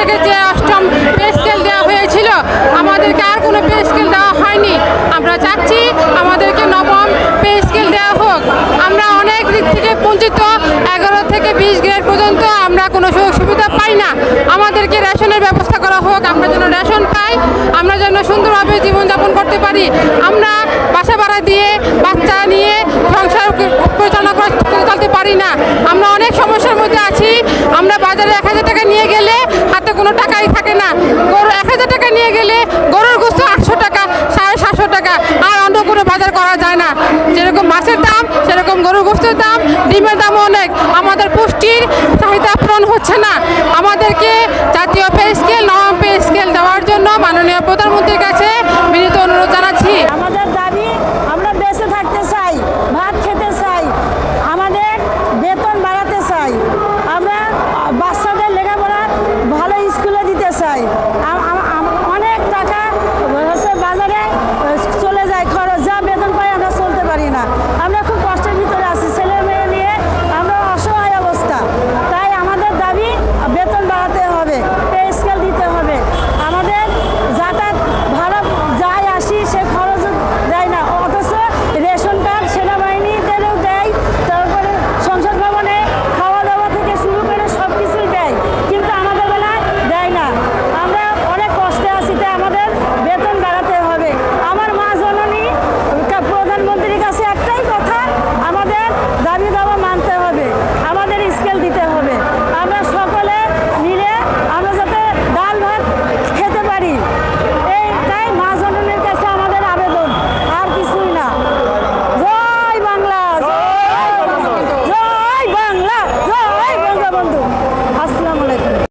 থেকে যে অষ্টম পে স্কেল দেওয়া হয়েছিল, আমাদেরকে আর কোনো পে স্কেল দেওয়া হয়নি। আমরা চাচ্ছি আমাদেরকে নবম পে স্কেল দেওয়া হোক। আমরা অনেক দিক থেকে বঞ্চিত এগারো থেকে বিশ গ্রেড পর্যন্ত আমরা কোনো সুযোগ সুবিধা পাই না। আমাদেরকে রেশনের ব্যবস্থা করা হোক, আমরা যেন রেশন পাই, আমরা যেন সুন্দরভাবে জীবনযাপন করতে পারি। আমরা বাসা ভাড়া দিয়ে বাচ্চা নিয়ে সংসার পরিচালনা করে চলতে পারি না। আমরা অনেক সমস্যার মধ্যে আছি। আমরা বাজারে এক হাজার টাকা নিয়ে গেলে কোনো টাকাই থাকে না। গরু এক হাজার টাকা নিয়ে গেলে গরুর গোস্ত আটশো টাকা, সাড়ে সাতশো টাকা। আর অন্য কোনো বাজার করা যায় না। যেরকম মাছের দাম, সেরকম গরুর গোস্তের দাম, ডিমের দাম অনেক। আমাদের পুষ্টির চাহিদা পূরণ হচ্ছে না। আমাদেরকে জাতীয় পে স্কেল নবম পে স্কেল দেওয়ার জন্য মাননীয় প্রধানমন্ত্রীর কাছে